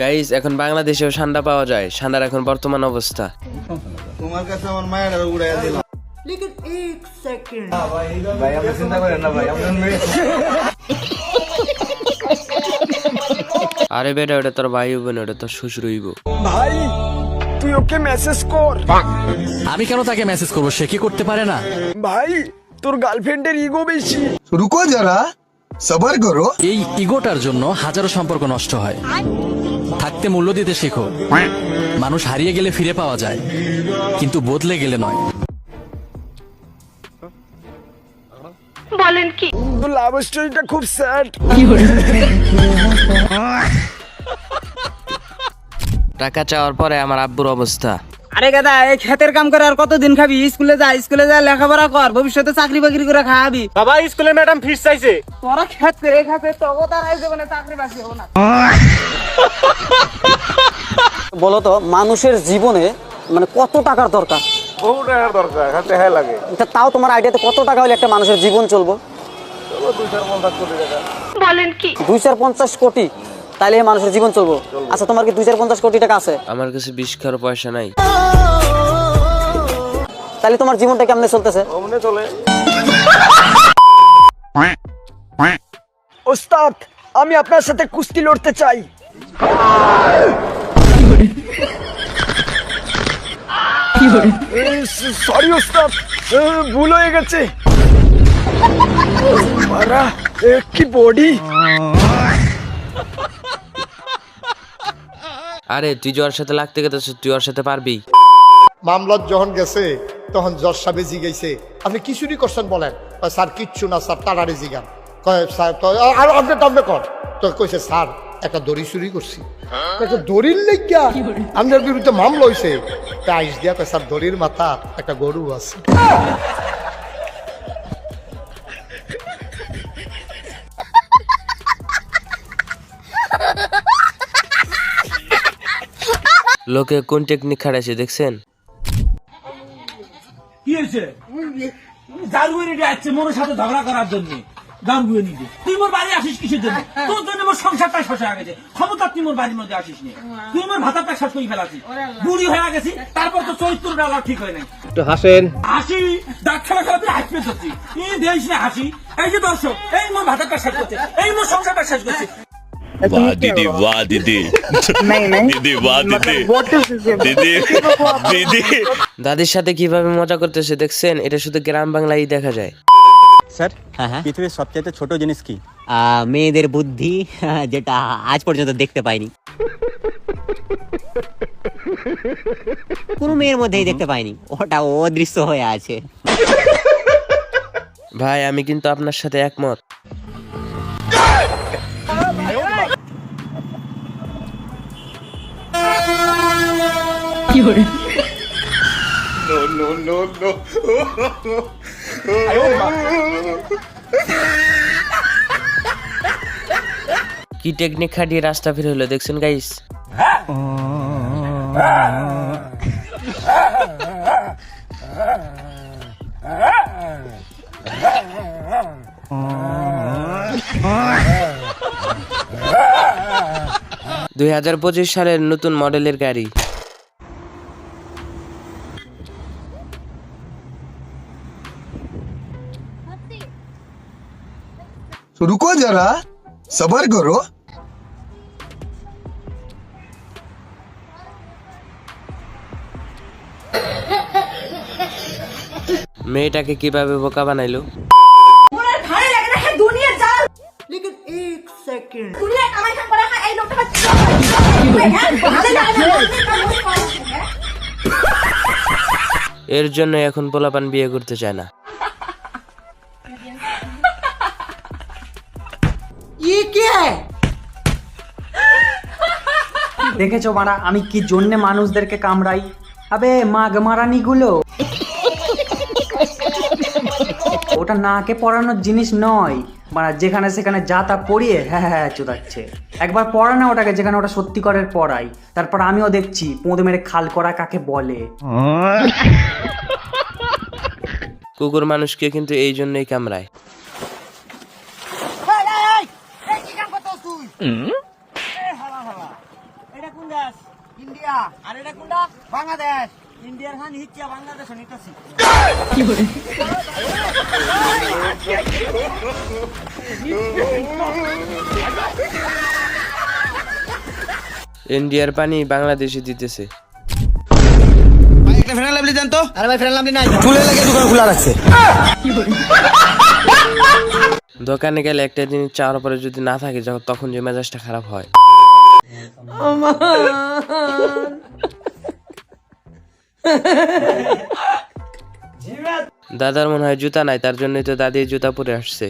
Guys এখন বাংলাদেশেও ঠান্ডা পাওয়া যায়। ঠান্ডার এখন বর্তমান অবস্থা। তোমার কাছে আমার মায়ের উড়াইয়া দিলাম। এক সেকেন্ড ভাই আপনি চিন্তা করেন না ভাই আপনার মেয়ে আরে বেটা ওটা তোর ভাই হইব না ওটা তোর শ্বশুর হইব। ভাই তুই ওকে মেসেজ কর। আমি কেন তাকে মেসেজ করব? সে কি করতে পারে না? ভাই তোর গার্লফ্রেন্ডের ইগো বেশি। রুকো যারা সবার করো। এই ইগোটার জন্য হাজারো সম্পর্ক নষ্ট হয়। থাকতে মূল্য দিতে শেখো। মানুষ হারিয়ে গেলে ফিরে পাওয়া যায় কিন্তু বদলে গেলে নয়। বলেন কি? লাভ স্টোরিটা খুব স্যাড টাকা চাওয়ার পরে আমার আব্বুর অবস্থা। আরে গাদা এই ক্ষেতের কাম করে আর কতদিন খাবি? স্কুলে যা স্কুলে যা লেখাপড়া কর ভবিষ্যতে চাকরি বাকরি করে খাবি বাবা স্কুলে ম্যাডাম ফিস চাইছে। তোরা ক্ষেত করে খাতে তবু তার জীবনে চাকরি বাকরি হব না। বলতো মানুষের জীবনে মানে কত টাকার দরকার? বহু টাকার দরকার হাতে হ্যাঁ লাগে। তা তাও তোমার আইডিয়াতে কত টাকা হলে একটা মানুষের জীবন চলবো? দুই চার পঞ্চাশ কোটি তাইলে মানুষের জীবন চলবো। আচ্ছা তোমার কি দুই চার পঞ্চাশ কোটি টাকা আছে? আমার কাছে বিশ খারো পয়সা নাই। তাহলে তোমার জীবনটা কেমনে চলতেছে? অমনে চলে। ওস্তাদ আমি আপনার সাথে কুস্তি লড়তে চাই। সরি ওস্তাদ। ভুল হয়ে গেছে। কি বডি আরে তুই ওর সাথে লাগতে গেছিস তুই ওর সাথে পারবি। মামলার যখন গেছে তখন জজ সাহেবে জিগাইছে। আপনি কি চুরি করছেন বলেন? কয়, স্যার কিচ্ছু না স্যার তাড়াড়ি জিগান। কয় স্যার তো আর আপনি টামবে কর তো কইছে স্যার একটা দড়ি চুরি করছি। একটা দড়ির লেগিয়া আপনার বিরুদ্ধে মামলা হয়েছে আইস দিয়া কয় স্যার দড়ির মাথা একটা গরু আছে। লোকে কোন টেকনিক খাটাইছে দেখছেন? কি হয়েছে? আসছে মোর সাথে ঝগড়া করার জন্য। তুই মোর বাড়ি আসিস কিসের জন্য? তোর জন্য মোর সংসারটা শেষ হয়ে গেছে। ক্ষমতা তুই মোর বাড়ির মধ্যে আসিস নি। তুই মোর ভাতাটা শেষ করে ফেলাছিস বুড়ি হয়ে গেছি তারপর তো চরিত্রটা ঠিক হয় নাই। একটু হাসেন। হাসি? দাঁত খেলা খেলা তুই হাসতে ধরছি এই দেশ হাসি। এই যে দর্শক এই মোর ভাতাটা শেষ করছে। এই মোর সংসারটা শেষ করছে। वाह दीदी वाह दीदी दीदी वाह दीदी दीदी दीदी দাদির সাথে কিভাবে মজা করতেছে দেখছেন এটা শুধু গ্রাম বাংলায় দেখা যায় স্যার পৃথিবীর সবচেয়ে ছোট জিনিস কি মেয়েদের বুদ্ধি যেটা আজ পর্যন্ত দেখতে পাইনি কোনো মেয়ের মধ্যেই দেখতে পাইনি ওটা অদৃশ্য হয়ে আছে ভাই আমি কিন্তু আপনার সাথে একমত কি টেকনিক খাটিয়ে রাস্তা ফিরে হলো দেখছেন গাইস দুই হাজার পঁচিশ সালের নতুন মডেলের গাড়ি। रुको जरा सबर करो মেয়েটাকে কিভাবে বোকা বানাইলো लेकिन एक सेकंड এর জন্য এখন পোলাপান বিয়ে করতে চায় না কে দেখেছ মারা আমি কি জন্যে মানুষদেরকে কামড়াই? আবে মাগ মারানি গুলো ওটা নাকে পড়ানোর জিনিস নয়। মানে যেখানে সেখানে যা তা পড়িয়ে হ্যাঁ, হ্যাঁ হ্যাঁ চোদাচ্ছে। একবার পড়া না ওটাকে যেখানে ওটা সত্যি করের পড়াই। তারপর আমিও দেখছি পোঁদ মেরে খাল করা কাকে বলে। কুকুর মানুষকে কিন্তু এই জন্যই কামড়ায়। এটা কোন দেশ? ইন্ডিয়া। আর এটা কোনটা? বাংলাদেশ। ইন্ডিয়ার খান হিচ্ছা বাংলাদেশ নিতেছি। ইন্ডিয়ার পানি বাংলাদেশে দিতেছে। একটা ফেরান লাভলি দেন তো? আরে ভাই নাই। ফুলে লাগে দোকান খোলা রাখছে। দোকানে গেলে একটা জিনিস চাওয়ার পরে যদি না থাকে যখন তখন যে মেজাজটা খারাপ হয়। দাদার মনে হয় জুতা নাই তার জন্যই তো দাদি জুতা পরে আসছে।